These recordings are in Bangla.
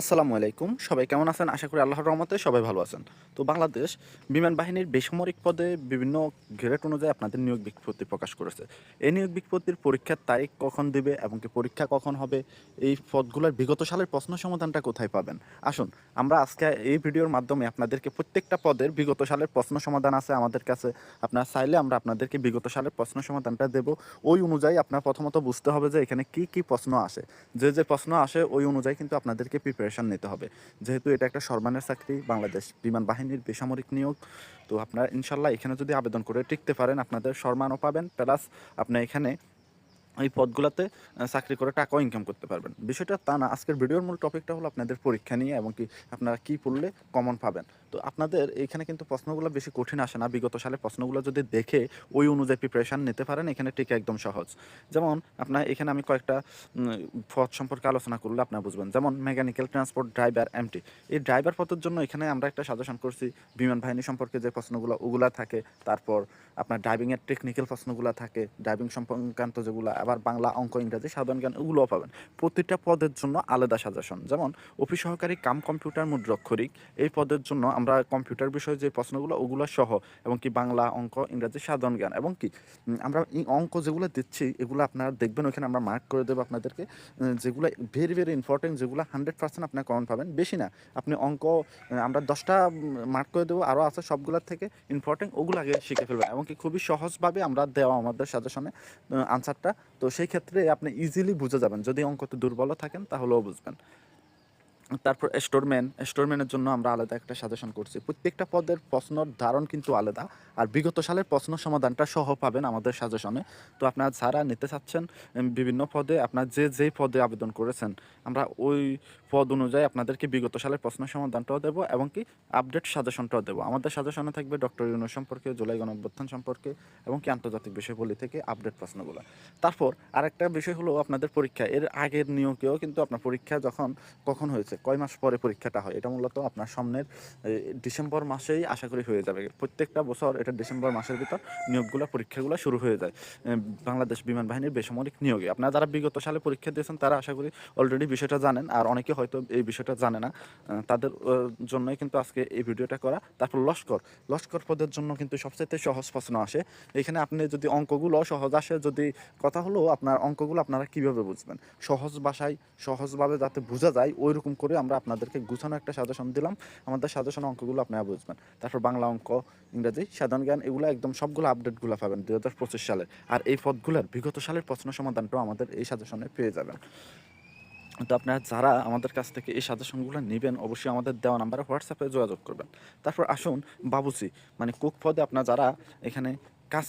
আসসালামু আলাইকুম। সবাই কেমন আছেন? আশা করি আল্লাহর রহমতে সবাই ভালো আছেন। তো বাংলাদেশ বিমান বাহিনীর বেসামরিক পদে বিভিন্ন গ্রেড অনুযায়ী আপনাদের নিয়োগ বিজ্ঞপ্তি প্রকাশ করেছে। এই নিয়োগ বিজ্ঞপ্তির পরীক্ষার তারিখ কখন দিবে এবং কি পরীক্ষা কখন হবে? এই পদগুলোর বিগত সালের প্রশ্ন সমাধানটা কোথায় পাবেন? আসুন, আমরা আজকে এই ভিডিওর মাধ্যমে আপনাদেরকে প্রত্যেকটা পদের বিগত সালের প্রশ্ন সমাধান আছে আমাদের কাছে। আপনারা চাইলে আমরা আপনাদেরকে বিগত সালের প্রশ্ন সমাধানটা দেব। ওই অনুযায়ী আপনার প্রথমত বুঝতে হবে যে এখানে কি কি প্রশ্ন আসে। যে যে প্রশ্ন আসে, ওই অনুযায়ী কিন্তু আপনাদেরকে প্রিপারেশন নিতে হবে। যেহেতু এটা একটা সর্বানের চাকরি, বাংলাদেশ বিমান বাহিনীর বেসামরিক নিয়োগ, তো আপনারা ইনশাল্লাহ এখানে যদি আবেদন করে টিকতে পারেন, আপনাদের সম্মানও পাবেন। প্লাস আপনি এখানে এই পদগুলোতে চাকরি করে টাকাও ইনকাম করতে পারবেন। বিষয়টা তা না। আজকের ভিডিওর মূল টপিকটা হলো আপনাদের পরীক্ষা নিয়ে এবং কি আপনারা কি পড়লে কমন পাবেন। তো আপনাদের এখানে কিন্তু প্রশ্নগুলো বেশি কঠিন আসে না। বিগত সালে প্রশ্নগুলো যদি দেখে ওই অনুযায়ী প্রিপারেশান নিতে পারেন, এখানে টিকা একদম সহজ। যেমন আপনার এখানে আমি কয়েকটা পদ সম্পর্কে আলোচনা করলে আপনারা বুঝবেন। যেমন মেকানিক্যাল ট্রান্সপোর্ট ড্রাইভার এমটি এই ড্রাইভার পদের জন্য এখানে আমরা একটা সাজেশন করছি, বিমান বাহিনী সম্পর্কে যে প্রশ্নগুলো, ওগুলা থাকে। তারপর আপনার ড্রাইভিংয়ের টেকনিক্যাল প্রশ্নগুলো থাকে ড্রাইভিং সংক্রান্ত যেগুলো আবার বাংলা অঙ্ক, ইংরাজি, সাধারণ জ্ঞান ওগুলোও পাবেন। প্রতিটা পদের জন্য আলাদা সাজেশন। যেমন অফিস সহকারী কাম কম্পিউটার মুদ্রক্ষরিক এই পদের জন্য আমরা কম্পিউটার বিষয়ে যে প্রশ্নগুলো, ওগুলো সহ, এবং কি বাংলা অঙ্ক, ইংরাজি, সাধারণ জ্ঞান, এবং কি আমরা অঙ্ক যেগুলো দিচ্ছি, এগুলো আপনারা দেখবেন, ওইখানে আমরা মার্ক করে দেবো আপনাদেরকে যেগুলো ভেরি ভেরি ইম্পর্টেন্ট যেগুলো হান্ড্রেড পার্সেন্ট আপনার কমন পাবেন। বেশি না, আপনি অঙ্ক আমরা দশটা মার্ক করে দেবো, আরও আছে সবগুলোর থেকে ইম্পর্টেন্ট ওগুলো আগে শিখে ফেলবেন, এবং কি খুবই সহজভাবে আমরা দেওয়া আমাদের সাজেশনে আনসারটা তো সেই ক্ষেত্রে আপনি ইজিলি বুঝে যাবেন। যদি অঙ্কতে দুর্বল থাকেন তাহলেও বুঝবেন। তারপর স্টোরম্যান স্টোরম্যানের জন্য আমরা আলাদা একটা সাজেশন করছি। প্রত্যেকটা পদের প্রশ্নর ধারণ কিন্তু আলাদা, আর বিগত সালের প্রশ্ন সমাধানটা সহ পাবেন আমাদের সাজেশনে তো আপনারা যারা নিতে চাচ্ছেন বিভিন্ন পদে আপনার যে যেই পদে আবেদন করেছেন, আমরা ওই পদ অনুযায়ী আপনাদেরকে বিগত সালের প্রশ্ন সমাধানটাও দেবো এবং কি আপডেট সাজেশনটাও দেবো। আমাদের সাজেশনে থাকবে ডক্টর ইউনো সম্পর্কে, জুলাই গণঅভ্যুত্থান সম্পর্কে এবং কি আন্তর্জাতিক বিষয়বলী থেকে আপডেট প্রশ্নগুলো। তারপর আরেকটা বিষয় হলো আপনাদের পরীক্ষা। এর আগের নিয়োগেও কিন্তু আপনার পরীক্ষা যখন কখন হয়েছে? কয় মাস পরে পরীক্ষাটা হয়, এটা মূলত আপনার সামনের ডিসেম্বর মাসেই আশা করি হয়ে যাবে। প্রত্যেকটা বছর এটা ডিসেম্বর মাসের ভিতর নিয়োগগুলো, পরীক্ষাগুলো শুরু হয়ে যায়। বাংলাদেশ বিমান বাহিনীর বেসামরিক নিয়োগে। আপনারা যারা বিগত সালে পরীক্ষা দিয়েছেন, তারা আশা করি অলরেডি বিষয়টা জানেন, আর অনেকে হয়তো এই বিষয়টা জানে না। তাদের জন্যই কিন্তু আজকে এই ভিডিওটা করা। তারপর লস্কর। লস্কর পদের জন্য কিন্তু সবচেয়ে সহজ প্রশ্ন আসে। এখানে আপনি যদি অঙ্কগুলো সহজ আসে, যদি কথা হলো আপনার অঙ্কগুলো আপনারা কীভাবে বুঝবেন? সহজ ভাষায় সহজভাবে যাতে বোঝা যায় ওই রকম করে আমরা আপনাদেরকে গুছানো একটা সাজেশন দিলাম। আমাদের সাজেশন অঙ্কগুলো আপনারা বুঝবেন। তারপর বাংলা অঙ্ক, ইংরাজি, সাধারণ জ্ঞান, এগুলো একদম সবগুলো আপডেটগুলো পাবেন দুই হাজার পঁচিশ সালের। আর এই পদগুলোর বিগত সালের প্রশ্ন সমাধানটাও আমাদের এই সাজেশনে পেয়ে যাবেন। তো আপনারা যারা আমাদের কাছ থেকে এই সাজেশনগুলো নেবেন, অবশ্যই আমাদের দেওয়া নাম্বারে হোয়াটসঅ্যাপে যোগাযোগ করবেন। তারপর আসুন বাবুসি মানে কুক পদে আপনারা যারা এখানে কাজ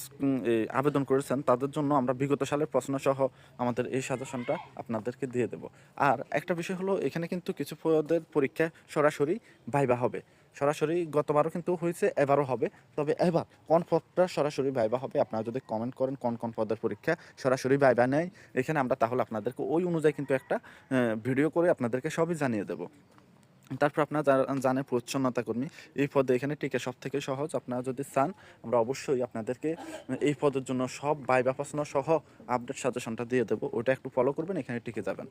আবেদন করেছেন, তাদের জন্য আমরা বিগত সালের প্রশ্ন সহ আমাদের এই সাজেশনটা আপনাদেরকে দিয়ে দেব। আর একটা বিষয় হলো, এখানে কিন্তু কিছু পদের পরীক্ষা সরাসরি ভাইবা হবে। সরাসরি গতবারও কিন্তু হয়েছে, এবারও হবে। তবে এবার কোন পদটা সরাসরি ভাইবা হবে, আপনারা যদি কমেন্ট করেন, কোন কোন পদের পরীক্ষা সরাসরি ভাইবা নেয়, এখানে আমরা তাহলে আপনাদেরকে ওই অনুযায়ী কিন্তু একটা ভিডিও করে আপনাদেরকে সবই জানিয়ে দেবো। তারপর আপনারা জানেন পরিচ্ছন্নতা কর্মী, এই পদে এখানে টিকে সব থেকে সহজ। আপনারা যদি চান, আমরা অবশ্যই আপনাদেরকে এই পদের জন্য সব বাইবা প্রশ্ন সহ আপডেট সাজেশনটা দিয়ে দেবো। ওটা একটু ফলো করবেন, এখানে টিকে যাবেন।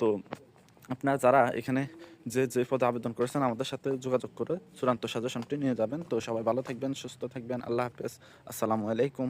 তো আপনারা যারা এখানে যে যে পদে আবেদন করেছেন, আমাদের সাথে যোগাযোগ করে চূড়ান্ত সাজেশনটি নিয়ে যাবেন। তো সবাই ভালো থাকবেন, সুস্থ থাকবেন। আল্লাহ হাফেজ। আসসালামু আলাইকুম।